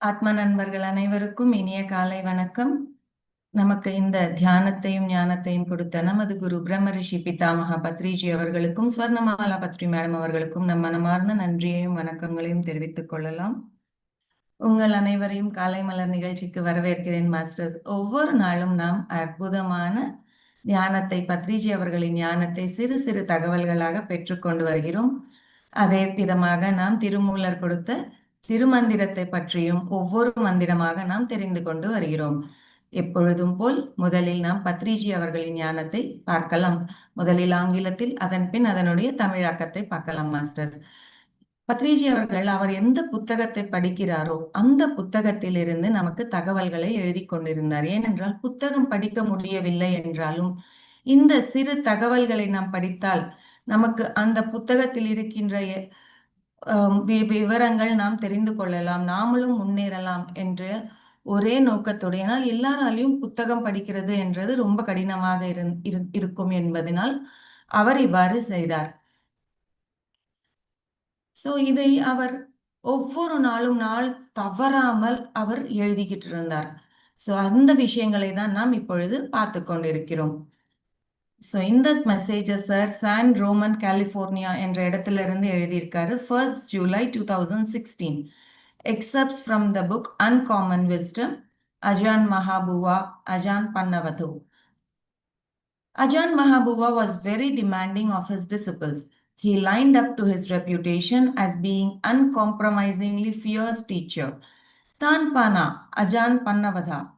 ஆத்ம நண்பர்கள் அனைவருக்கும் இனிய காலை வணக்கம். நமக்கு இந்த தியானத்தையும் ஞானத்தையும் கொடுத்த நமது குரு பிரம்ம ரிஷி பிதாமகா பத்ரிஜி அவர்களுக்கும் ஸ்வர்ணமாலா பத்ரி மேடம் அவர்களுக்கும் நம் மனமார்ந்த நன்றியையும் வணக்கங்களையும் தெரிவித்துக் கொள்ளலாம். உங்கள் அனைவரையும் காலை மலர் நிகழ்ச்சிக்கு வரவேற்கிறேன் மாஸ்டர்ஸ் ஒவ்வொரு நாளும் நாம் அற்புதமான ஞானத்தை பத்ரிஜி அவர்களின் ஞானத்தை சிறு சிறு தகவல்களாக பெற்றுக்கொண்டு வருகிறோம். அதே விதமாக நாம் திருமூலர் கொடுத்த திருமந்திரத்தை பற்றியும் ஒவ்வொரு மந்திரமாக நாம் தெரிந்து கொண்டு வருகிறோம். எப்பொழுதும் போல் முதலில் நாம் பத்ரிஜி அவர்களின் ஞானத்தை பார்க்கலாம். முதலில் ஆங்கிலத்தில் அதன் பின் அதனுடைய தமிழாக்கத்தை பார்க்கலாம் மாஸ்டர்ஸ். பத்ரிஜி அவர்கள் அவர் எந்த புத்தகத்தை படிக்கிறாரோ அந்த புத்தகத்தில் இருந்து நமக்கு தகவல்களை எழுதி கொண்டிருந்தார். ஏனென்றால் புத்தகம் படிக்க முடியவில்லை என்றாலும் இந்த சிறு தகவல்களை நாம் படித்தால் நமக்கு அந்த புத்தகத்தில் இருக்கின்ற விவரங்கள் நாம் தெரிந்து கொள்ளலாம் நாமளும் முன்னேறலாம் என்ற ஒரே நோக்கத்துடையனால் எல்லாராலையும் புத்தகம் படிக்கிறது என்றது ரொம்ப கடினமாக இருக்கும் என்பதனால் அவர் இவ்வாறு செய்தார். சோ இதை அவர் ஒவ்வொரு நாளும் நாள் தவறாமல் அவர் எழுதிக்கிட்டு இருந்தார் சோ அந்த விஷயங்களை தான் நாம் இப்பொழுது பார்த்து கொண்டிருக்கிறோம். ஸோ இந்த மெசேஜை சார் சான் ரோமன் கலிஃபோர்னியா என்ற இடத்துல இருந்து எழுதியிருக்காரு first July two thousand sixteen excerpts from the book uncommon wisdom Ajahn Mahabuva Ajahn பன்னவது Ajahn Mahabuva was very demanding of his disciples. He lined up to his reputation as being uncompromisingly fierce teacher. Tanpana, Ajahn Pannavadha,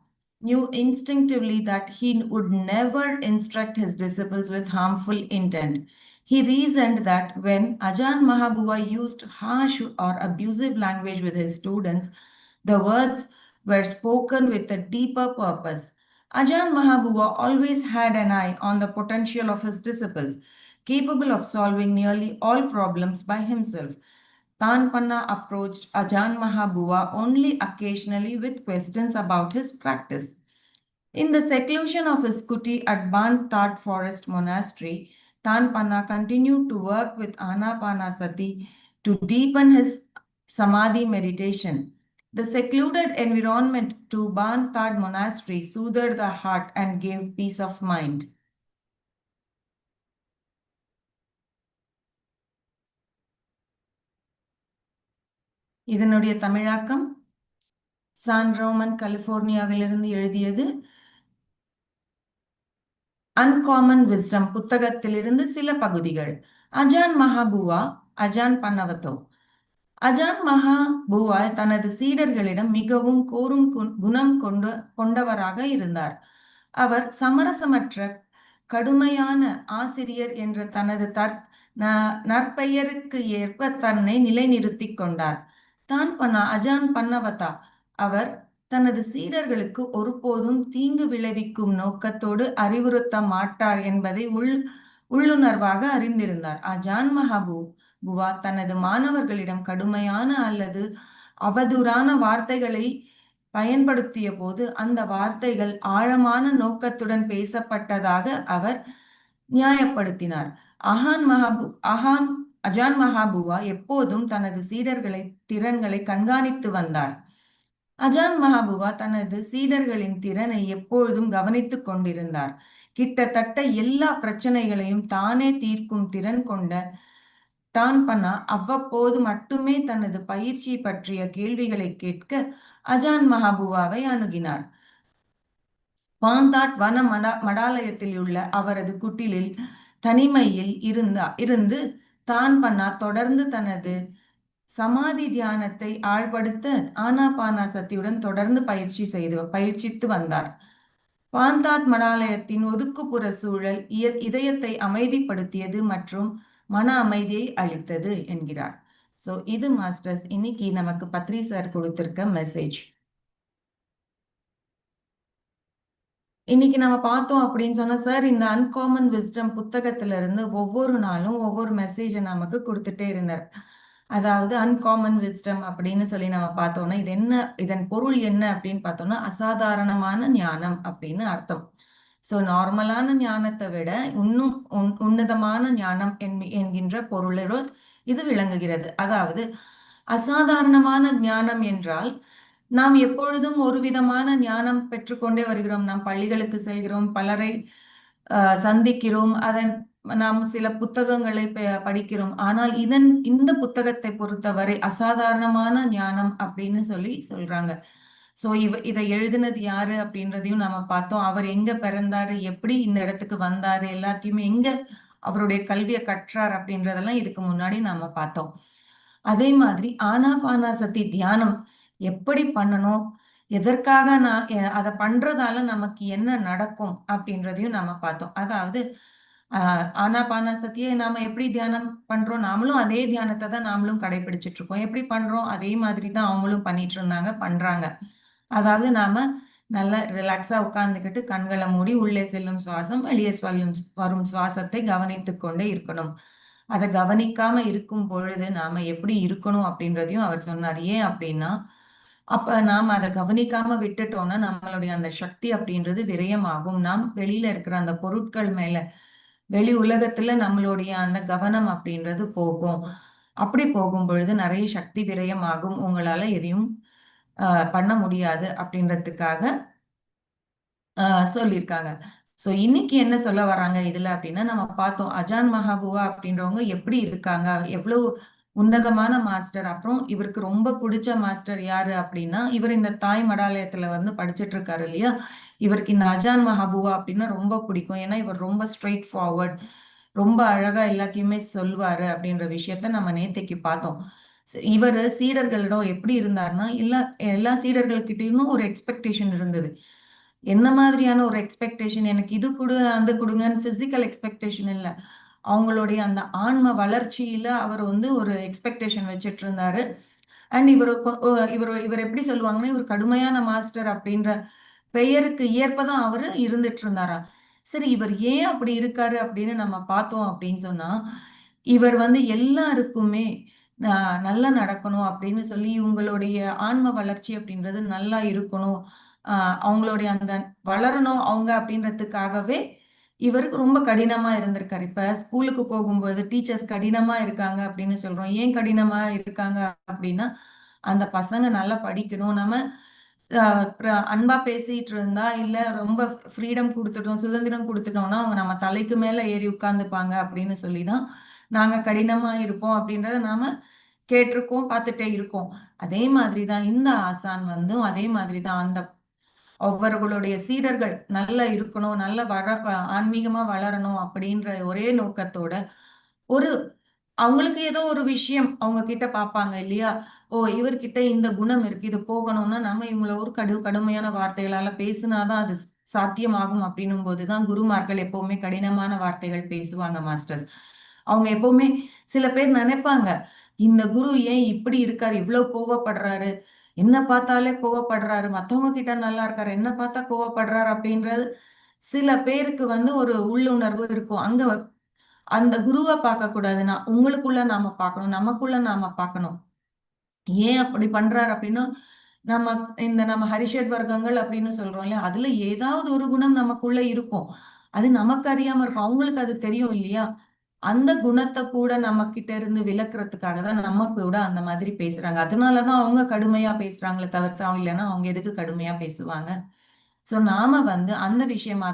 knew instinctively that he would never instruct his disciples with harmful intent. He reasoned that when Ajahn Mahabuva used harsh or abusive language with his students, the words were spoken with a deeper purpose. Ajahn Mahabuva always had an eye on the potential of his disciples, capable of solving nearly all problems by himself. Tanpanna approached Ajahn Mahabuva only occasionally with questions about his practice. In the seclusion of his kuti at Ban Forest Monastery, Tanpanna continued to work with Anapanasati to deepen his Samadhi meditation. The secluded environment to Ban Monastery soothed the heart and gave peace of mind. இதனுடைய தமிழாக்கம் San Roman கலிபோர்னியாவிலிருந்து எழுதியது. Uncommon wisdom புத்தகத்திலிருந்து சில பகுதிகள். அஜான் மஹாபுவா அஜான் பன்னவத்தோ அஜான் மகாபுவா தனது சீடர்களிடம் மிகவும் கோரும் குணம் கொண்டு கொண்டவராக இருந்தார். அவர் சமரசமற்ற கடுமையான ஆசிரியர் என்ற தனது தற் நற்பெயருக்கு ஏற்ப தன்னை நிலைநிறுத்திக் கொண்டார். தான் பண்ணா அஜான் பண்ணவதா? அவர் தனது சீடர்களுக்கு ஒருபோதும் தீங்கு விளைவிக்கும் நோக்கத்தோடு அறிவுறுத்த மாட்டார் என்பதை உள் உள்ளுணர்வாக அறிந்திருந்தார். அஜான் மஹபூ புவா தனது மாணவர்களிடம் கடுமையான அல்லது அவதூறான வார்த்தைகளை பயன்படுத்திய போது அந்த வார்த்தைகள் ஆழமான நோக்கத்துடன் பேசப்பட்டதாக அவர் நியாயப்படுத்தினார். அஹான் மஹபு அஹான் அஜான் மஹாபுவா எப்போதும் தனது சீடர்களை திறன்களை கண்காணித்து வந்தார். அஜான் மஹாபுவா தனது சீடர்களின் திறனை எப்பொழுதும் கவனித்துக் கொண்டிருந்தார். கிட்டத்தட்ட எல்லா பிரச்சனைகளையும் தானே தீர்க்கும் திறன் கொண்ட டான்பனா அவ்வப்போது மட்டுமே தனது பயிற்சி பற்றிய கேள்விகளை கேட்க அஜான் மஹாபுவாவை அணுகினார். பாந்தாட் வன மடா மடாலயத்தில் உள்ள அவரது குட்டிலில் தனிமையில் இருந்தா இருந்து தான் பண்ணா தொடர்ந்து தனது சமாதி தியானத்தை ஆழ்படுத்த ஆனாபானா சக்தியுடன் தொடர்ந்து பயிற்சி செய்து பயிற்சித்து வந்தார். பாந்தாத் மடாலயத்தின் ஒதுக்குப்புற சூழல் இதயத்தை அமைதிப்படுத்தியது மற்றும் மன அமைதியை அளித்தது என்கிறார். ஸோ இது மாஸ்டர்ஸ் இன்னைக்கு நமக்கு பத்ரி சார் கொடுத்திருக்க மெசேஜ் இன்னைக்கு நம்ம பார்த்தோம் அப்படின்னு சொன்னா சார் இந்த அன்காமன் விஸ்டம் புத்தகத்துல இருந்து ஒவ்வொரு நாளும் ஒவ்வொரு மெசேஜை நமக்கு கொடுத்துட்டே இருந்தார். அதாவது அன்காமன் விஸ்டம் அப்படின்னு சொல்லி நம்ம பார்த்தோம்னா இது என்ன இதன் பொருள் என்ன அப்படின்னு பார்த்தோம்னா அசாதாரணமான ஞானம் அப்படின்னு அர்த்தம். ஸோ நார்மலான ஞானத்தை விட இன்னும் உன்னதமான ஞானம் என்கின்ற பொருளோடு இது விளங்குகிறது. அதாவது அசாதாரணமான ஞானம் என்றால் நாம் எப்பொழுதும் ஒரு விதமான ஞானம் பெற்றுக்கொண்டே வருகிறோம். நாம் பள்ளிகளுக்கு செல்கிறோம் பலரை சந்திக்கிறோம். அதன் நாம் சில புத்தகங்களை படிக்கிறோம். ஆனால் இதன் இந்த புத்தகத்தை பொறுத்தவரை அசாதாரணமான ஞானம் அப்படின்னு சொல்லி சொல்றாங்க. சோ இவ இதை எழுதினது யாரு அப்படின்றதையும் நாம பார்த்தோம். அவர் எங்க பிறந்தாரு? எப்படி இந்த இடத்துக்கு வந்தாரு? எல்லாத்தையுமே எங்க அவருடைய கல்வியை கற்றார் அப்படின்றதெல்லாம் இதுக்கு முன்னாடி நாம பார்த்தோம். அதே மாதிரி ஆனா சத்தி தியானம். எப்படி பண்ணணும்? எதற்காக நான் அதை பண்றதால நமக்கு என்ன நடக்கும் அப்படின்றதையும் நம்ம பார்த்தோம். அதாவது ஆஹ் சத்தியை நாம எப்படி தியானம் பண்றோம்? நாமளும் அதே தியானத்தை தான் நாமளும் கடைபிடிச்சிட்டு இருக்கோம் எப்படி பண்றோம்? அதே மாதிரி தான் அவங்களும் பண்ணிட்டு இருந்தாங்க பண்றாங்க. அதாவது நாம நல்லா ரிலாக்ஸா உட்கார்ந்துக்கிட்டு கண்களை மூடி உள்ளே செல்லும் சுவாசம் வெளியே சொல்லும் வரும் சுவாசத்தை கவனித்து கொண்டே இருக்கணும். அதை கவனிக்காம இருக்கும் பொழுது நாம எப்படி இருக்கணும் அப்படின்றதையும் அவர் சொன்னார். ஏன் அப்படின்னா அப்ப நாம் அதை கவனிக்காம விட்டுட்டோம்னா நம்மளுடைய அந்த சக்தி அப்படின்றது விரயமாகும். நாம் வெளியில இருக்கிற அந்த பொருட்கள் மேல வெளி உலகத்துல நம்மளுடைய அந்த கவனம் அப்படின்றது போகும். அப்படி போகும் பொழுது நிறைய சக்தி விரயமாகும். உங்களால எதையும் பண்ண முடியாது அப்படின்றதுக்காக சொல்லியிருக்காங்க. சோ இன்னைக்கு என்ன சொல்ல வராங்க இதுல அப்படின்னா நம்ம பார்த்தோம் அஜான் மகாபுவா அப்படின்றவங்க எப்படி இருக்காங்க? எவ்வளவு உன்னதமான மாஸ்டர். அப்புறம் இவருக்கு ரொம்ப பிடிச்ச மாஸ்டர் யாரு அப்படின்னா இவர் இந்த தாய் மடாலயத்துல வந்து படிச்சுட்டு இருக்காரு இல்லையா? இவருக்கு இந்த அஜான் மஹபூவா அப்படின்னா ரொம்ப பிடிக்கும். ஏன்னா இவர் ரொம்ப ஸ்ட்ரெயிட் ஃபார்வர்ட் ரொம்ப அழகா எல்லாத்தையுமே சொல்வாரு அப்படின்ற விஷயத்த நம்ம நேத்தைக்கு பார்த்தோம். இவர் சீடர்களிடம் எப்படி இருந்தார்னா எல்லா எல்லா சீடர்கள்கிட்டயும் ஒரு எக்ஸ்பெக்டேஷன் இருந்தது. என்ன மாதிரியான ஒரு எக்ஸ்பெக்டேஷன் எனக்கு இது கொடு அந்த கொடுங்கன்னு பிசிக்கல் எக்ஸ்பெக்டேஷன் இல்லை. அவங்களுடைய அந்த ஆன்ம வளர்ச்சியில அவர் வந்து ஒரு எக்ஸ்பெக்டேஷன் வச்சுட்டு இருந்தாரு அண்ட் இவர் இவர் இவர் எப்படி சொல்லுவாங்கன்னா இவர் கடுமையான மாஸ்டர் அப்படின்ற பெயருக்கு ஏற்பதான் அவரு இருந்துட்டு இருந்தாரா சரி இவர் ஏன் அப்படி இருக்காரு அப்படின்னு நம்ம பார்த்தோம் அப்படின்னு சொன்னா இவர் வந்து எல்லாருக்குமே நல்லா நடக்கணும் அப்படின்னு சொல்லி இவங்களுடைய ஆன்ம வளர்ச்சி அப்படின்றது நல்லா இருக்கணும். அவங்களுடைய அந்த வளரணும் அவங்க அப்படின்றதுக்காகவே இவருக்கு ரொம்ப கடினமாக இருந்திருக்காரு. இப்போ ஸ்கூலுக்கு போகும்போது டீச்சர்ஸ் கடினமாக இருக்காங்க அப்படின்னு சொல்கிறோம் ஏன் கடினமாக இருக்காங்க அப்படின்னா அந்த பசங்க நல்லா படிக்கணும். நம்ம அன்பா பேசிட்டு இருந்தா இல்ல ரொம்ப ஃப்ரீடம் கொடுத்துட்டோம் சுதந்திரம் கொடுத்துட்டோம்னா அவங்க நம்ம தலைக்கு மேல ஏறி உட்காந்துப்பாங்க அப்படின்னு சொல்லிதான் நாங்க கடினமா இருப்போம் அப்படின்றத நாம கேட்டிருக்கோம் பார்த்துட்டே இருக்கோம். அதே மாதிரி தான் இந்த ஆசான் வந்தும் அதே மாதிரி தான் அந்த அவர்களுடைய சீடர்கள் நல்லா இருக்கணும் நல்ல வள ஆன்மீகமா வளரணும் அப்படின்ற ஒரே நோக்கத்தோட ஒரு அவங்களுக்கு ஏதோ ஒரு விஷயம் அவங்க கிட்ட பார்ப்பாங்க இல்லையா? ஓ இவர்கிட்ட இந்த குணம் இருக்கு இது போகணும்னா நம்ம இவங்கள ஒரு கடு கடுமையான வார்த்தைகளால பேசினாதான் அது சாத்தியமாகும் அப்படின்னும் போதுதான் குருமார்கள் எப்பவுமே கடினமான வார்த்தைகள் பேசுவாங்க மாஸ்டர்ஸ். அவங்க எப்பவுமே சில பேர் நினைப்பாங்க இந்த குரு ஏன் இப்படி இருக்காரு இவ்வளவு கோவப்படுறாரு என்ன பார்த்தாலே கோவப்படுறாரு மற்றவங்க கிட்ட நல்லா இருக்காரு என்ன பார்த்தா கோவப்படுறாரு அப்படின்றது சில பேருக்கு வந்து ஒரு உள்ளுணர்வு இருக்கும். அங்க அந்த குருவை பார்க்க கூடாதுன்னா உங்களுக்குள்ள நாம பார்க்கணும் நமக்குள்ள நாம பார்க்கணும். ஏன் அப்படி பண்றாரு அப்படின்னா நம்ம இந்த நம்ம ஹரிஷட் வர்க்கங்கள் அப்படின்னு சொல்றோம் இல்லையா? அதுல ஏதாவது ஒரு குணம் நமக்குள்ள இருக்கும். அது நமக்கு அறியாம இருக்கும். அவங்களுக்கு அது தெரியும் இல்லையா? அந்த குணத்தை கூட நம்ம கிட்ட இருந்து விளக்குறதுக்காக தான் நம்ம கூட அந்த மாதிரி பேசுறாங்க. அதனாலதான் அவங்க கடுமையா பேசுறாங்களே தவிர்த்து அவங்க இல்லைன்னா அவங்க எதுக்கு கடுமையா பேசுவாங்க? சோ நாம வந்து அந்த விஷயமா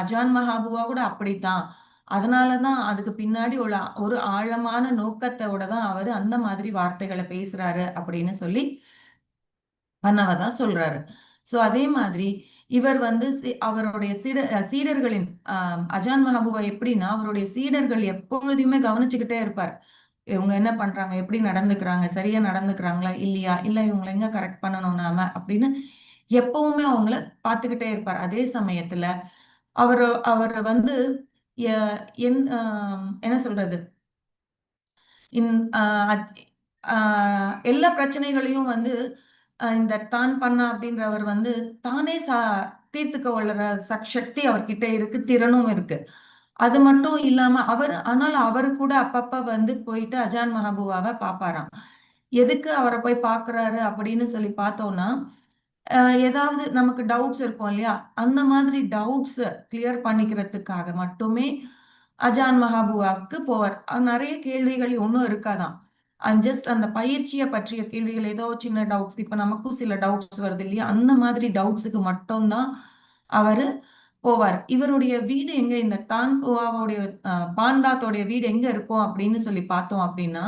அஜான் மஹாபுவா கூட அப்படித்தான். அதனாலதான் அதுக்கு பின்னாடி உள்ள ஒரு ஆழமான நோக்கத்தோட தான் அவரு அந்த மாதிரி வார்த்தைகளை பேசுறாரு அப்படின்னு சொல்லி பண்ணவதான் சொல்றாரு. சோ அதே மாதிரி இவர் வந்து அவருடைய சீட சீடர்களின் அஜான் மஹபூபா எப்படின்னா அவருடைய சீடர்கள் எப்பொழுதுமே கவனிச்சுக்கிட்டே இருப்பார். இவங்க என்ன பண்றாங்க? எப்படி நடந்துக்கிறாங்க? சரியா நடந்துக்கிறாங்களா? இல்லையா? இல்ல இவங்களை எங்க கரெக்ட் பண்ணணும் நாம? அப்படின்னு எப்பவுமே அவங்கள பார்த்துக்கிட்டே இருப்பார். அதே சமயத்துல அவர் அவர் வந்து என்ன சொல்றது? இன் எல்லா பிரச்சனைகளையும் வந்து இந்த தான் பண்ணா அப்படின்றவர் வந்து தானே சா தீர்த்துக்க உள்ள சக்தி அவர்கிட்ட இருக்கு திறனும் இருக்கு. அது மட்டும் இல்லாம அவர் ஆனால் அவரு கூட அப்பப்ப வந்து போயிட்டு அஜான் மஹபூவாவை பாப்பாராம். எதுக்கு அவரை போய் பாக்குறாரு அப்படின்னு சொல்லி பார்த்தோம்னா ஏதாவது நமக்கு டவுட்ஸ் இருக்கும் இல்லையா? அந்த மாதிரி டவுட்ஸ் கிளியர் பண்ணிக்கிறதுக்காக மட்டுமே அஜான் மஹாபுவாவுக்கு போவார். நிறைய கேள்விகள் ஒன்றும் இருக்காதான் அண்ட் ஜஸ்ட் அந்த பயிற்சியை பற்றிய கேள்விகள் ஏதோ சின்ன டவுட்ஸ் இப்போ நமக்கும் சில டவுட்ஸ் வருது இல்லையா? அந்த மாதிரி டவுட்ஸுக்கு மட்டும்தான் அவர் போவார். இவருடைய வீடு எங்க? இந்த தான்புவாவோடைய பாந்தாத்தோடைய வீடு எங்க இருக்கும் அப்படின்னு சொல்லி பார்த்தோம் அப்படின்னா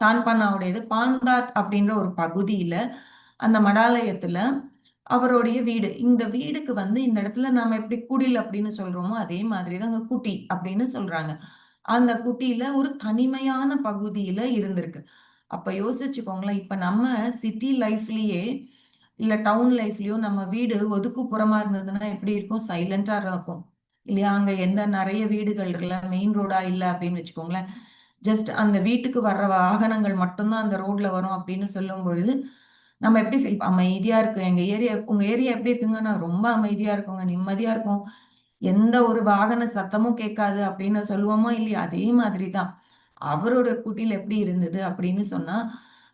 தான்பானாவுடையது பாந்தாத் அப்படின்ற ஒரு பகுதியில அந்த மடாலயத்துல அவருடைய வீடு. இந்த வீடுக்கு வந்து இந்த இடத்துல நாம எப்படி குடில் அப்படின்னு சொல்றோமோ அதே மாதிரி தான் அங்க குட்டி அப்படின்னு சொல்றாங்க. அந்த குட்டியில ஒரு தனிமையான பகுதியில இருந்திருக்கு. அப்ப யோசிச்சுக்கோங்களேன் இப்ப நம்ம சிட்டி லைஃப்லயே இல்ல டவுன் லைஃப்லயோ நம்ம வீடு ஒதுக்குப்புறமா இருந்ததுன்னா எப்படி இருக்கும்? சைலண்டா இருக்கும். இல்லையா? அங்க எந்த நிறைய வீடுகள் இல்ல மெயின் ரோடா இல்ல அப்படின்னு வச்சுக்கோங்களேன். ஜஸ்ட் அந்த வீட்டுக்கு வர்ற வாகனங்கள் மட்டும்தான் அந்த ரோட்ல வரும் அப்படின்னு சொல்லும் பொழுது நம்ம எப்படி ஃபீல் அமைதியா இருக்கும். எங்க ஏரியா உங்க ஏரியா எப்படி இருக்குங்கன்னா ரொம்ப அமைதியா இருக்குங்க நிம்மதியா இருக்கும். எந்த ஒரு வாகன சத்தமும் கேட்காது அப்படின்னு சொல்லுவோமோ இல்லையா அதே மாதிரி தான் அவரோட குட்டில் எப்படி இருந்தது அப்படின்னு சொன்னா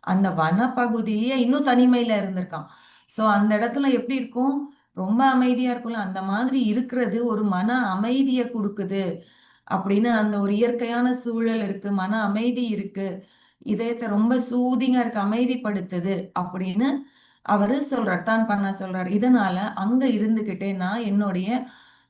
அந்த வனப்பகுதியிலேயே இன்னும் தனிமையில இருந்திருக்கான். ஸோ அந்த இடத்துல எப்படி இருக்கும்? ரொம்ப அமைதியா இருக்கும்ல. அந்த மாதிரி இருக்கிறது ஒரு மன அமைதியை கொடுக்குது அப்படின்னு அந்த ஒரு இயற்கையான சூழல் இருக்கு. மன அமைதி இருக்கு. இதயத்தை ரொம்ப சூதிங்கா இருக்கு அமைதிப்படுத்துது அப்படின்னு அவரு சொல்றார் தான் பண்ண சொல்றார். இதனால அங்க இருந்துகிட்டே நான் என்னுடைய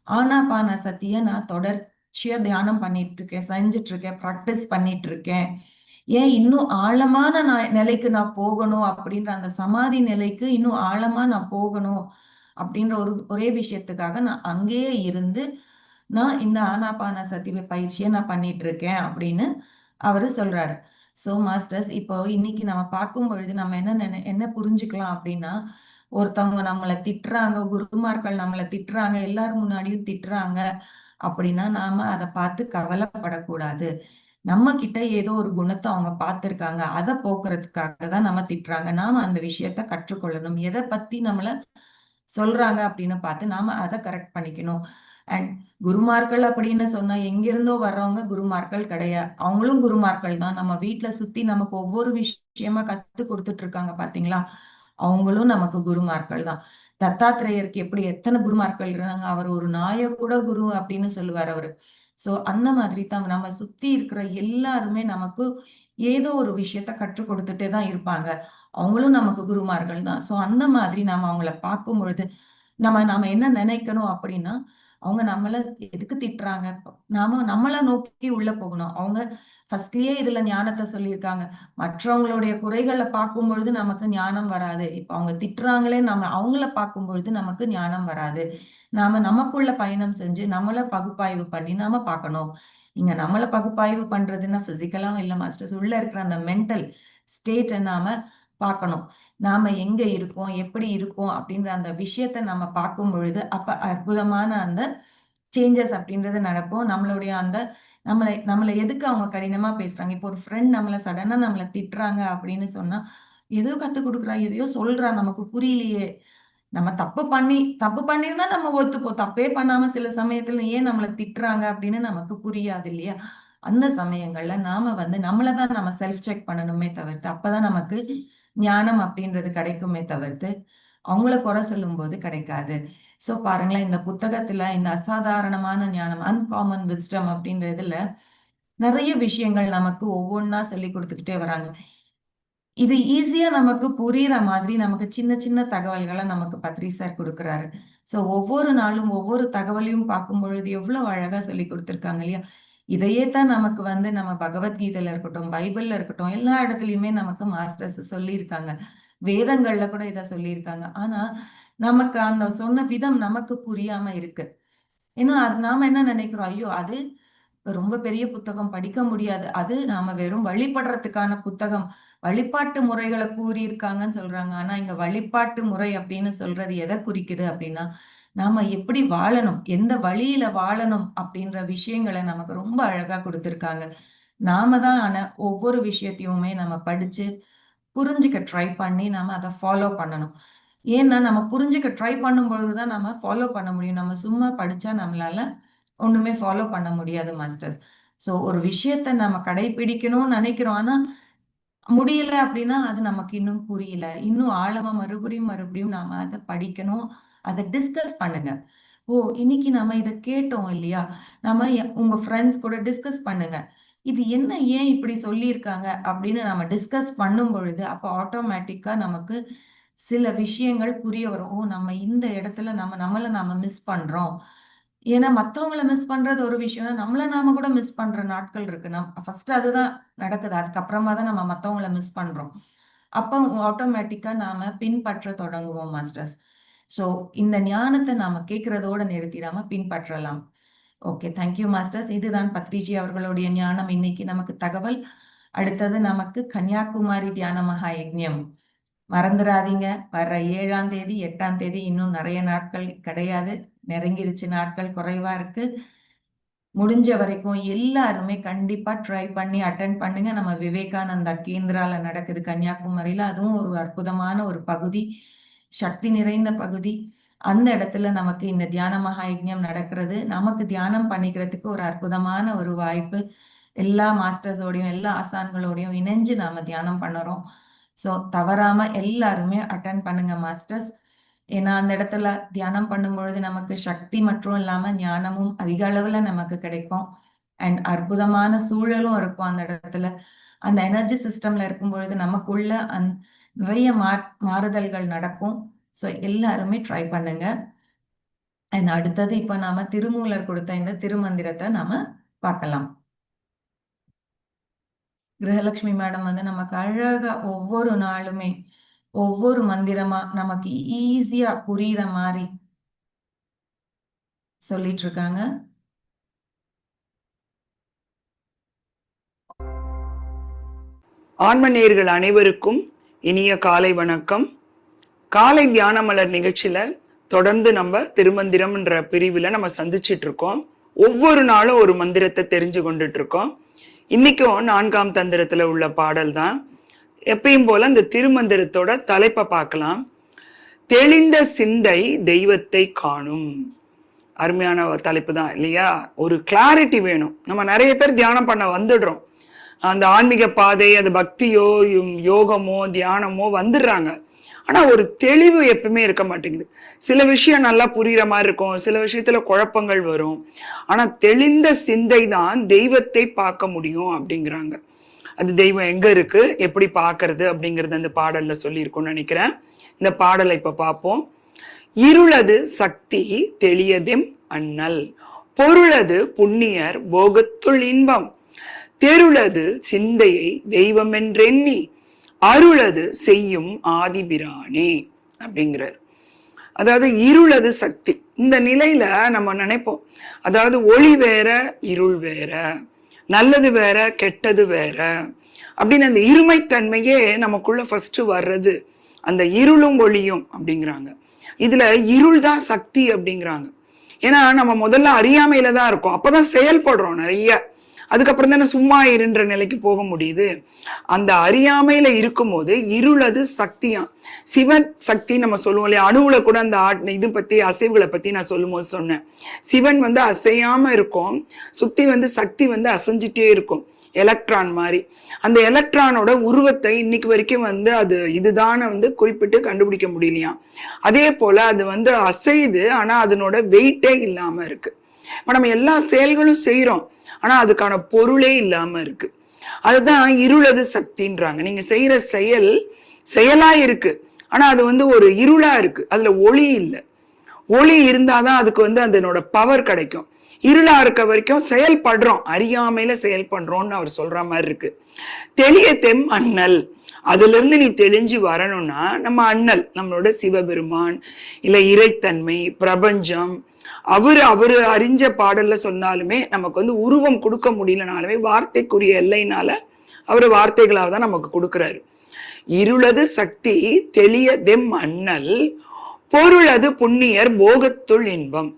ஆனாபான சத்திய நான் தொடர்ச்சியா தியானம் பண்ணிட்டு இருக்கேன் செஞ்சுட்டு இருக்கேன் ப்ராக்டிஸ் பண்ணிட்டு இருக்கேன் ஏன் இன்னும் ஆழமான நான் நிலைக்கு நான் போகணும் அப்படின்ற அந்த சமாதி நிலைக்கு இன்னும் ஆழமா நான் போகணும் அப்படின்ற ஒரு ஒரே விஷயத்துக்காக நான் அங்கேயே இருந்து நான் இந்த ஆனாபான சத்தி பயிற்சியை நான் பண்ணிட்டு இருக்கேன் அப்படின்னு அவரு சொல்றாரு. ஸோ மாஸ்டர்ஸ் இப்போ இன்னைக்கு நம்ம பார்க்கும் பொழுது நம்ம என்ன என்ன புரிஞ்சுக்கலாம் அப்படின்னா ஒருத்தவங்க நம்மளை திட்டுறாங்க குருமார்கள் நம்மளை திட்டுறாங்க எல்லாரும் முன்னாடியும் திட்டுறாங்க அப்படின்னா நாம அதை பார்த்து கவலைப்படக்கூடாது. நம்ம கிட்ட ஏதோ ஒரு குணத்தை அவங்க பார்த்துருக்காங்க அதை போக்குறதுக்காக தான் நம்ம திட்டுறாங்க. நாம அந்த விஷயத்த கற்றுக்கொள்ளணும். எதை பத்தி நம்மள சொல்றாங்க அப்படின்னு பார்த்து நாம அதை கரெக்ட் பண்ணிக்கணும். அண்ட் குருமார்கள் அப்படின்னு சொன்னா எங்கிருந்தோ வர்றவங்க குருமார்கள் கிடையாது அவங்களும் குருமார்கள் தான். நம்ம வீட்டுல சுத்தி நமக்கு ஒவ்வொரு விஷயமா கத்து கொடுத்துட்டு இருக்காங்க பாத்தீங்களா? அவங்களும் நமக்கு குருமார்கள் தான். தத்தாத்திரேயருக்கு எப்படி எத்தனை குருமார்கள் இருந்தாங்க? அவர் ஒரு நாய கூட குரு அப்படின்னு சொல்லுவார் அவரு. சோ அந்த மாதிரி தான் நம்ம சுத்தி இருக்கிற எல்லாருமே நமக்கு ஏதோ ஒரு விஷயத்த கற்றுக் கொடுத்துட்டே தான் இருப்பாங்க. அவங்களும் நமக்கு குருமார்கள் தான். சோ அந்த மாதிரி நாம அவங்கள பார்க்கும் பொழுது நம்ம நாம என்ன நினைக்கணும் அப்படின்னா அவங்க நம்மள எதுக்கு திட்டுறாங்க? நாம நம்மள நோக்கி உள்ள போகணும். அவங்க ஃபர்ஸ்ட்லயே இதுல ஞானத்தை சொல்லியிருக்காங்க. மற்றவங்களுடைய குறைகளை பார்க்கும் பொழுது நமக்கு ஞானம் வராது. இப்ப அவங்க திட்டுறாங்களே நம்ம அவங்கள பார்க்கும் பொழுது நமக்கு ஞானம் வராது. நாம நமக்குள்ள பயணம் செஞ்சு நம்மள பகுப்பாய்வு பண்ணி நாம பார்க்கணும். இங்க நம்மள பகுப்பாய்வு பண்றதுன்னா பிசிக்கலாவும் இல்ல மாஸ்டர்ஸ் உள்ள இருக்கிற அந்த மென்டல் ஸ்டேட்டை நாம பார்க்கணும். நாம எங்க இருக்கோம் எப்படி இருக்கோம் அப்படின்ற அந்த விஷயத்த நம்ம பார்க்கும் பொழுது அப்ப அற்புதமான அந்த சேஞ்சஸ் அப்படின்றது நடக்கும். நம்மளுடைய அந்த நம்மளை நம்மளை எதுக்கு அவங்க கடினமா பேசுறாங்க? இப்போ ஒரு ஃப்ரெண்ட் நம்மளை சடனா நம்மளை திட்டுறாங்க அப்படின்னு சொன்னா ஏதோ கத்து கொடுக்குறா எதையோ சொல்றா நமக்கு புரியலையே. நம்ம தப்பு பண்ணி தப்பு பண்ணியிருந்தா நம்ம ஒத்துப்போம். தப்பே பண்ணாம சில சமயத்துல ஏன் நம்மளை திட்டுறாங்க அப்படின்னு நமக்கு புரியாது இல்லையா? அந்த சமயங்கள்ல நாம வந்து நம்மளதான் நம்ம செல்ஃப் செக் பண்ணணுமே தவிர்த்து அப்பதான் நமக்கு ஞானம் அப்படின்றது கிடைக்குமே தவிர்த்து அவங்கள குறை சொல்லும் போது கிடைக்காது. ஸோ பாருங்களேன் இந்த புத்தகத்துல இந்த அசாதாரணமான ஞானம் அன்காமன் விஸ்டம் அப்படின்றதுல நிறைய விஷயங்கள் நமக்கு ஒவ்வொன்றா சொல்லி கொடுத்துக்கிட்டே வராங்க. இது ஈஸியா நமக்கு புரியுற மாதிரி நமக்கு சின்ன சின்ன தகவல்களை நமக்கு பத்ரி சார் கொடுக்குறாரு. ஸோ ஒவ்வொரு நாளும் ஒவ்வொரு தகவலையும் பார்க்கும் பொழுது எவ்வளவு அழகா சொல்லி கொடுத்துருக்காங்க இல்லையா? இதையே தான் நமக்கு வந்து நம்ம பகவத்கீதையில இருக்கட்டும் பைபிள்ல இருக்கட்டும் எல்லா இடத்துலயுமே நமக்கு மாஸ்டர்ஸ் சொல்லியிருக்காங்க. வேதங்கள்ல கூட இதை சொல்லியிருக்காங்க. ஆனா நமக்கு அந்த சொன்ன விதம் நமக்கு புரியாம இருக்கு. ஏன்னா அது நாம என்ன நினைக்கிறோம்? ஐயோ அது ரொம்ப பெரிய புத்தகம் படிக்க முடியாது. அது நாம வெறும் வழிபடுறதுக்கான புத்தகம். வழிபாட்டு முறைகளை கூறியிருக்காங்கன்னு சொல்றாங்க. ஆனா இங்க வழிபாட்டு முறை அப்படின்னு சொல்றது எதை குறிக்குது அப்படின்னா நாம எப்படி வாழணும்? எந்த வழியில வாழணும்? அப்படின்ற விஷயங்களை நமக்கு ரொம்ப அழகா கொடுத்துருக்காங்க. நாம தான் ஆன ஒவ்வொரு விஷயத்தையுமே நம்ம படிச்சு புரிஞ்சுக்க ட்ரை பண்ணி நாம அதை ஃபாலோ பண்ணணும். ஏன்னா நம்ம புரிஞ்சுக்க ட்ரை பண்ணும் பொழுதுதான் நம்ம ஃபாலோ பண்ண முடியும். நம்ம சும்மா படிச்சா நம்மளால ஒண்ணுமே ஃபாலோ பண்ண முடியாது மாஸ்டர்ஸ் ஸோ ஒரு விஷயத்த நம்ம கடைபிடிக்கணும்னு நினைக்கிறோம். ஆனா முடியல அப்படின்னா அது நமக்கு இன்னும் புரியல. இன்னும் ஆழமா மறுபடியும் மறுபடியும் நாம அதை படிக்கணும். அதை டிஸ்கஸ் பண்ணுங்க. ஓ இன்னைக்கு நம்ம இதை கேட்டோம் இல்லையா? நம்ம உங்க ஃப்ரெண்ட்ஸ் கூட டிஸ்கஸ் பண்ணுங்க. இது என்ன ஏன் இப்படி சொல்லியிருக்காங்க அப்படின்னு நம்ம டிஸ்கஸ் பண்ணும் பொழுது அப்போ ஆட்டோமேட்டிக்காக நமக்கு சில விஷயங்கள் புரிய வரும். ஓ நம்ம இந்த இடத்துல நம்ம நம்மளை நாம மிஸ் பண்ணுறோம் ஏன்னா மற்றவங்கள மிஸ் பண்ணுறது ஒரு விஷயம் நம்மளை நாம கூட மிஸ் பண்ணுற நாட்கள் இருக்கு. நம் ஃபர்ஸ்ட் அதுதான் நடக்குது. அதுக்கப்புறமா தான் நம்ம மற்றவங்கள மிஸ் பண்ணுறோம் அப்போ ஆட்டோமேட்டிக்காக நாம் பின்பற்ற தொடங்குவோம் மாஸ்டர்ஸ் ஸோ இந்த ஞானத்தை நாம கேட்கறதோட நிறுத்திடாம பின்பற்றலாம். ஓகே தேங்க்யூ மாஸ்டர்ஸ் இதுதான் பத்ரிஜி அவர்களுடைய ஞானம். இன்னைக்கு நமக்கு தகவல். அடுத்தது நமக்கு கன்னியாகுமரி தியான மகா யஜ்யம். மறந்துடாதீங்க. வர்ற ஏழாம் தேதி எட்டாம் தேதி இன்னும் நிறைய நாட்கள் கிடையாது. நெருங்கிருச்சு நாட்கள் குறைவா இருக்கு. முடிஞ்ச வரைக்கும் எல்லாருமே கண்டிப்பா ட்ரை பண்ணி அட்டன் பண்ணுங்க. நம்ம விவேகானந்தா கேந்திரால நடக்குது கன்னியாகுமரியில. அதுவும் ஒரு அற்புதமான ஒரு பகுதி. சக்தி நிறைந்த பகுதி. அந்த இடத்துல நமக்கு இந்த தியான மகா நடக்கிறது. நமக்கு தியானம் பண்ணிக்கிறதுக்கு ஒரு அற்புதமான ஒரு வாய்ப்பு. எல்லா மாஸ்டர்ஸோடையும் எல்லா ஆசான்களோடையும் இணைஞ்சு நாம தியானம் பண்ணுறோம். ஸோ தவறாம எல்லாருமே அட்டன் பண்ணுங்க மாஸ்டர்ஸ். ஏன்னா அந்த இடத்துல தியானம் பண்ணும் பொழுது நமக்கு சக்தி மற்றும் இல்லாம ஞானமும் அதிக அளவுல நமக்கு கிடைக்கும். அண்ட் அற்புதமான சூழலும் இருக்கும் அந்த இடத்துல. அந்த எனர்ஜி சிஸ்டம்ல இருக்கும் பொழுது நமக்குள்ள அந் நிறைய மா மாறுதல்கள் நடக்கும். ஸோ எல்லாருமே ட்ரை பண்ணுங்க. அண்ட் அடுத்தது இப்போ நாம திருமூலர் கொடுத்த இந்த திருமந்திரத்தை நாம பார்க்கலாம். கிரகலட்சுமி மேடம் வந்து நமக்கு அழகா ஒவ்வொரு நாளுமே ஒவ்வொரு மந்திரமா நமக்கு ஈஸியா புரியுற மாதிரி சொல்லிட்டு இருக்காங்க ஆன்மநேயர்கள் அனைவருக்கும் இனிய காலை வணக்கம். காலை தியான மலர் நிகழ்ச்சியில தொடர்ந்து நம்ம திருமந்திரம்ன்ற பிரிவுல நம்ம சந்திச்சிட்டு இருக்கோம். ஒவ்வொரு நாளும் ஒரு மந்திரத்தை தெரிஞ்சு கொண்டுட்டு இருக்கோம். இன்னைக்கும் நான்காம் தந்திரத்துல உள்ள பாடல் தான். எப்பயும் போல இந்த திருமந்திரத்தோட தலைப்பை பார்க்கலாம். தெளிந்த சிந்தை தெய்வத்தை காணும். அருமையான தலைப்பு தான் இல்லையா? ஒரு கிளாரிட்டி வேணும். நம்ம நிறைய பேர் தியானம் பண்ண வந்துடுறோம். அந்த ஆன்மீக பாதை அது பக்தியோ யும் யோகமோ தியானமோ வந்துடுறாங்க. ஆனா ஒரு தெளிவு எப்பவுமே இருக்க மாட்டேங்குது. சில விஷயம் நல்லா புரியுற மாதிரி இருக்கும். சில விஷயத்துல குழப்பங்கள் வரும். ஆனா தெளிந்த சிந்தை தான் தெய்வத்தை பார்க்க முடியும் அப்படிங்கிறாங்க. அது தெய்வம் எங்க இருக்கு? எப்படி பார்க்கிறது? அப்படிங்கிறது அந்த பாடல்ல சொல்லியிருக்கோம்னு நினைக்கிறேன். இந்த பாடலை இப்ப பார்ப்போம். இருளது சக்தி தெளியதெம் அண்ணல் பொருளது புண்ணியர் போகத்துள் இன்பம். தெருளது சிந்தையை தெய்வமென்றெண்ணி அருளது செய்யும் ஆதிபிரானே அப்படிங்கிறார். அதாவது இருளது சக்தி. இந்த நிலையில நம்ம நினைப்போம். அதாவது ஒளி வேற இருள் வேற நல்லது வேற கெட்டது வேற அப்படின்னு அந்த இருமைத்தன்மையே நமக்குள்ள ஃபர்ஸ்ட் வர்றது. அந்த இருளும் ஒளியும் அப்படிங்கிறாங்க. இதுல இருள் தான் சக்தி அப்படிங்கிறாங்க. ஏன்னா நம்ம முதல்ல அறியாமையில தான் இருக்கோம். அப்பதான் செயல்படுறோம் நிறைய. அதுக்கப்புறம் தானே சும்மா இருன்ற நிலைக்கு போக முடியுது. அந்த அறியாமையில இருக்கும்போது இருளது சக்தியா? சிவன் சக்தி நம்ம சொல்லுவோம் இல்லையா? அணுவுல கூட அந்த ஆட் இது பத்தி அசைவுகளை பத்தி நான் சொல்லும் போது சொன்னேன். சிவன் வந்து அசையாம இருக்கும். சுத்தி வந்து சக்தி வந்து அசைஞ்சிட்டே இருக்கும். எலக்ட்ரான் மாதிரி. அந்த எலக்ட்ரானோட உருவத்தை இன்னைக்கு வரைக்கும் வந்து அது இதுதான வந்து குறிப்பிட்டு கண்டுபிடிக்க முடியலையாம் அதே போல அது வந்து அசையுது ஆனா அதனோட வெயிட்டே இல்லாம இருக்கு. இப்ப நம்ம எல்லா செயல்களும் செய்யறோம் ஆனா அதுக்கான பொருளே இல்லாம இருக்கு. அதுதான் இருளது சக்தின்றாங்க. நீங்க செய்யற செயல் செயலா இருக்கு. ஆனா அது வந்து ஒரு இருளா இருக்கு. அதுல ஒளி இல்லை. ஒளி இருந்தாதான் அதுக்கு வந்து அதனோட பவர் கிடைக்கும். இருளா இருக்க வரைக்கும் செயல்படுறோம். அறியாமையில செயல்படுறோம்னு அவர் சொல்ற மாதிரி இருக்கு. தெளிய தெம் அண்ணல். அதுல இருந்து நீ தெளிஞ்சு வரணும்னா நம்ம அண்ணல் நம்மளோட சிவபெருமான் இல்ல இறைத்தன்மை பிரபஞ்சம் அவரு அவரு அறிஞ்ச பாடல்ல சொன்னாலுமே நமக்கு வந்து உருவம் கொடுக்க முடியலனாலுமே வார்த்தைக்குரிய எல்லைனால அவர் வார்த்தைகளாக தான் நமக்கு கொடுக்குறாரு. இருளது சக்தி தெளிய தெம் அண்ணல் பொருளது புண்ணியர் போகத்துள் இன்பம்.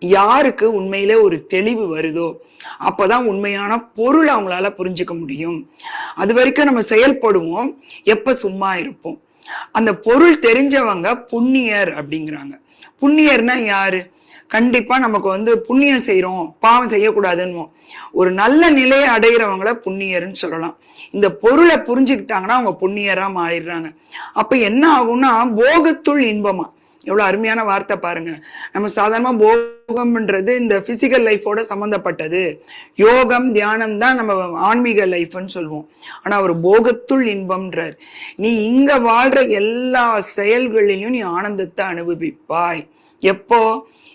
யாருக்கு உண்மையில ஒரு தெளிவு வருதோ அப்பதான் உண்மையான பொருள் அவங்களால புரிஞ்சுக்க முடியும். அது வரைக்கும் நம்ம செயல்படுவோம் எப்ப சும்மா இருப்போம். அந்த பொருள் தெரிஞ்சவங்க புண்ணியர் அப்படிங்கிறாங்க. புண்ணியர்னா யாரு? கண்டிப்பா நமக்கு வந்து புண்ணியம் செய்யறோம் பாவம் செய்யக்கூடாதுன்னு ஒரு நல்ல நிலையை அடையிறவங்கள புண்ணியர்னு சொல்லலாம். இந்த பொருளை புரிஞ்சுக்கிட்டாங்கன்னா அவங்க புண்ணியரா மாறிடுறாங்க. அப்ப என்ன ஆகும்னா போகத்துள் இன்பமா? எவ்வளவு அருமையான வார்த்தை பாருங்க. நம்ம சாதாரணமா போகம்ன்றது இந்த பிசிக்கல் லைஃபோட சம்பந்தப்பட்டது. யோகம் தியானம் தான் நம்ம ஆன்மீக லைஃப்னு சொல்லுவோம். ஆனா அவர் போகத்துள் இன்பம்ன்றார். நீ இங்க வாழ்ற எல்லா செயல்களிலும் நீ ஆனந்தத்தை அனுபவிப்பாய். எப்போ?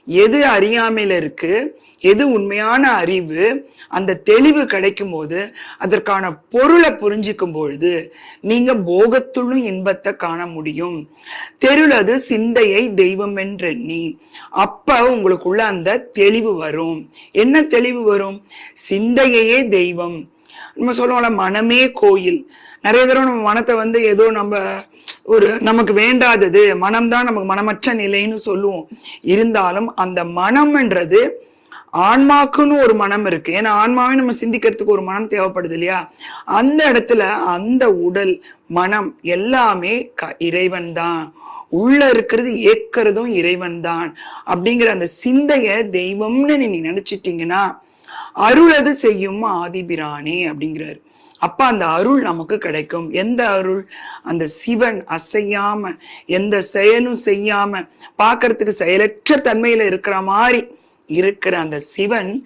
எது அறியாமையில இருக்கு? எது உண்மையான அறிவு? அந்த தெளிவு கிடைக்கும் போது அதற்கான பொருளை புரிஞ்சிக்கும் பொழுது நீங்க போகத்துள்ளும் இன்பத்தை காண முடியும். தெருளது சிந்தையை தெய்வம் என்றெண்ணி அப்ப உங்களுக்குள்ள அந்த தெளிவு வரும். என்ன தெளிவு வரும்? சிந்தையே தெய்வம். நம்ம சொல்லுவோம்ல மனமே கோயில். நிறைய தடவை நம்ம மனத்தை வந்து ஏதோ நம்ம ஒரு நமக்கு வேண்டாதது மனம்தான் நமக்கு மனமற்ற நிலைன்னு சொல்லுவோம். இருந்தாலும் அந்த மனம்ன்றது ஆன்மாக்குன்னு ஒரு மனம் இருக்கு. ஏன்னா ஆன்மாவே நம்ம சிந்திக்கிறதுக்கு ஒரு மனம் தேவைப்படுது இல்லையா? அந்த இடத்துல அந்த உடல் மனம் எல்லாமே க இறைவன் தான் உள்ள இருக்கிறது ஏக்கிறதும் இறைவன் தான் அப்படிங்கிற அந்த சிந்தைய தெய்வம்னு நீங்க நினைச்சிட்டீங்கன்னா அருளது செய்யும் ஆதிபிரானே அப்படிங்கிறாரு. அப்ப அந்த அருள் நமக்கு கிடைக்கும். எந்த அருள்? அந்த சிவன் அசையாம எந்த செயலும் செய்யாம பார்க்கறதுக்கு செயலற்ற தன்மையில இருக்கிற மாதிரி இருக்கிற அந்த சிவன்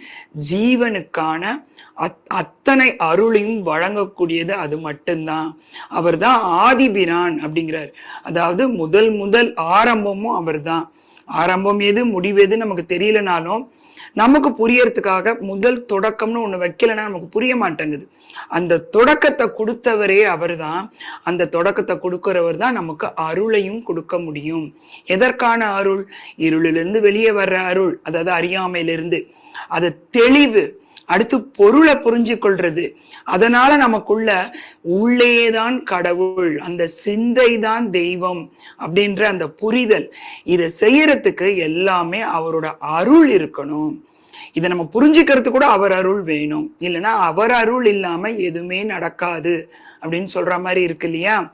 ஜீவனுக்கான அத்- அத்தனை அருளையும் வழங்கக்கூடியது அது மட்டும்தான். அவர் தான் ஆதிபிரான் அப்படிங்கிறார். அதாவது முதல் முதல் ஆரம்பமும் அவர் தான் ஆரம்பம் எது முடிவு எது நமக்கு தெரியலனாலும் நமக்கு புரியறதுக்காக முதல் தொடக்கம்னு ஒன்று வைக்கலைன்னா நமக்கு புரிய மாட்டேங்குது. அந்த தொடக்கத்தை கொடுத்தவரே அவர்தான். அந்த தொடக்கத்தை கொடுக்கிறவர் தான் நமக்கு அருளையும் கொடுக்க முடியும். எதற்கான அருள்? இருளிலிருந்து வெளியே வர்ற அருள். அதாவது அறியாமையிலிருந்து. அது தெளிவு. அடுத்து பொருளை புரிஞ்சு கொள்றது அதனால நமக்குள்ள உள்ளேதான் கடவுள் அந்த சிந்தை தான் தெய்வம் அப்படின்ற அந்த புரிதல். இதை செய்யறதுக்கு எல்லாமே அவரோட அருள் இருக்கணும். இதை நம்ம புரிஞ்சுக்கிறது கூட அவர் அருள் வேணும். இல்லைன்னா அவர் அருள் இல்லாம எதுவுமே நடக்காது அப்படின்னு சொல்ற மாதிரி இருக்கு இல்லையா?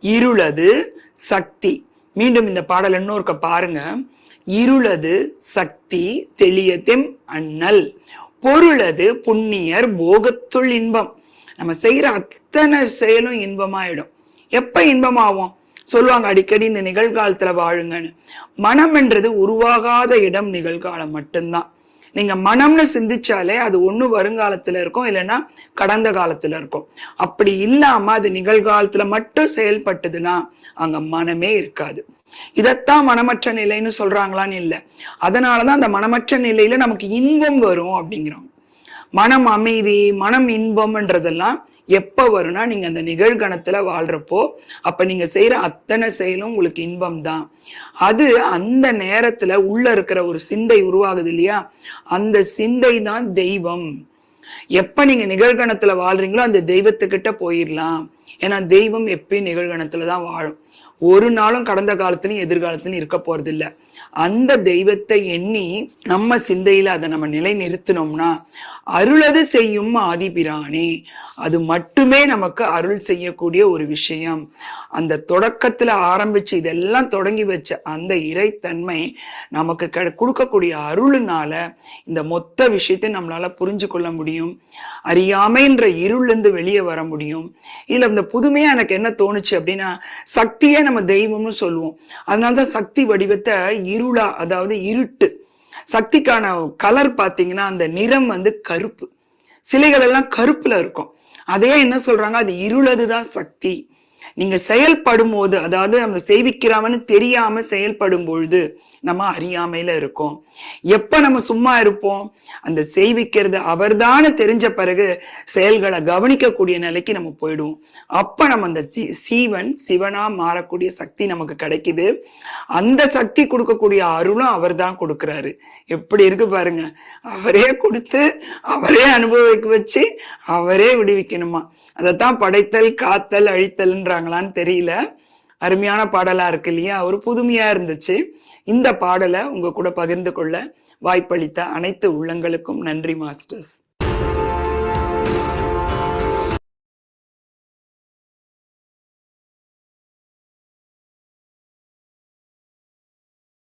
இருளது சக்தி. மீண்டும் இந்த பாடல் இன்னொருக்க பாருங்க. இருளது சக்தி தெளியதெம் அண்ணல். பொருளது புண்ணியர் போகத்துள் இன்பம். நம்ம செய்யற அத்தனை செயலும் இன்பமாயிடும். எப்ப இன்பமாகும் சொல்லுவாங்க அடிக்கடி இந்த நிகழ்காலத்துல வாழுங்கன்னு. மனம் என்றது உருவாகாத இடம் நிகழ்காலம் மட்டும்தான். நீங்க மனம்னு சிந்திச்சாலே அது ஒண்ணு வருங்காலத்துல இருக்கும் இல்லைன்னா கடந்த காலத்துல இருக்கும். அப்படி இல்லாம அது நிகழ்காலத்துல மட்டும் செயல்பட்டதுன்னா அங்க மனமே இருக்காது. இதத்தான் மனமற்ற நிலைன்னு சொல்றாங்களான்னு இல்லை. அதனாலதான் அந்த மனமற்ற நிலையில நமக்கு இன்பம் வரும் அப்படிங்கிறோம். மனம் அமைதி மனம் இன்பம்ன்றதெல்லாம் எப்ப வரும்னா நீங்க அந்த நிகழ்கணத்துல வாழ்றப்போ அப்ப நீங்க செய்யற அத்தனை செயலும் உங்களுக்கு இன்பம் தான் அது அந்த நேரத்துல உள்ள இருக்கிற ஒரு சிந்தை உருவாகுது இல்லையா? அந்த சிந்தை தான் தெய்வம். எப்ப நீங்க நிகழ்கணத்துல வாழ்றீங்களோ அந்த தெய்வத்துக்கிட்ட போயிடலாம் ஏன்னா தெய்வம் எப்பயும் நிகழ்கணத்துல தான் வாழும். ஒரு நாளும் கடந்த காலத்துலையும் எதிர்காலத்துலையும் இருக்க போறதில்ல. அந்த தெய்வத்தை எண்ணி நம்ம சிந்தையில அதை நம்ம நிலை நிறுத்தினோம்னா அருளது செய்யும் ஆதிபிரானே. அது மட்டுமே நமக்கு அருள் செய்யக்கூடிய ஒரு விஷயம். அந்த தொடக்கத்துல ஆரம்பிச்சு இதெல்லாம் தொடங்கி வச்ச அந்த இறைத்தன்மை நமக்கு கொடுக்கக்கூடிய அருளுனால இந்த மொத்த விஷயத்தை நம்மளால புரிஞ்சு கொள்ள முடியும். அறியாமைன்ற இருளிருந்து வெளியே வர முடியும். இதுல இந்த புதுமையா எனக்கு என்ன தோணுச்சு அப்படின்னா சக்தியே நம்ம தெய்வம்னு சொல்லுவோம். அதனாலதான் சக்தி வடிவத்தை இருளா அதாவது இருட்டு சக்திக்கான கலர் பார்த்தீங்கன்னா அந்த நிறம் வந்து கருப்பு. சிலைகள் எல்லாம் கருப்புல இருக்கும். அதே என்ன சொல்றாங்க? அது இருளதுதான் சக்தி. நீங்க செயல்படும் போது அதாவது நம்ம செய்விக்கிறாமன்னு தெரியாம செயல்படும் பொழுது நம்ம அறியாமையில இருக்கோம். எப்ப நம்ம சும்மா இருப்போம்? அந்த செய்விக்கிறது அவர்தான்னு தெரிஞ்ச பிறகு செயல்களை கவனிக்கக்கூடிய நிலைக்கு நம்ம போயிடுவோம். அப்ப நம்ம அந்த சி- சீவன் சிவனா மாறக்கூடிய சக்தி நமக்கு கிடைக்குது. அந்த சக்தி கொடுக்கக்கூடிய அருளும் அவர் தான் கொடுக்கிறாரு. எப்படி இருக்கு பாருங்க. அவரே கொடுத்து அவரே அனுபவிக்க வச்சு அவரே விடுவிக்கணுமா? அதைத்தான் படைத்தல் காத்தல் அழித்தல்ன்றாங்களான்னு தெரியல. அருமையான பாடலா இருக்கு இல்லையா? ஒரு புதுமையா இருந்துச்சு. இந்த பாடலை உங்க கூட பகிர்ந்து கொள்ள வாய்ப்பளித்த அனைத்து உள்ளங்களுக்கும் நன்றி மாஸ்டர்ஸ்.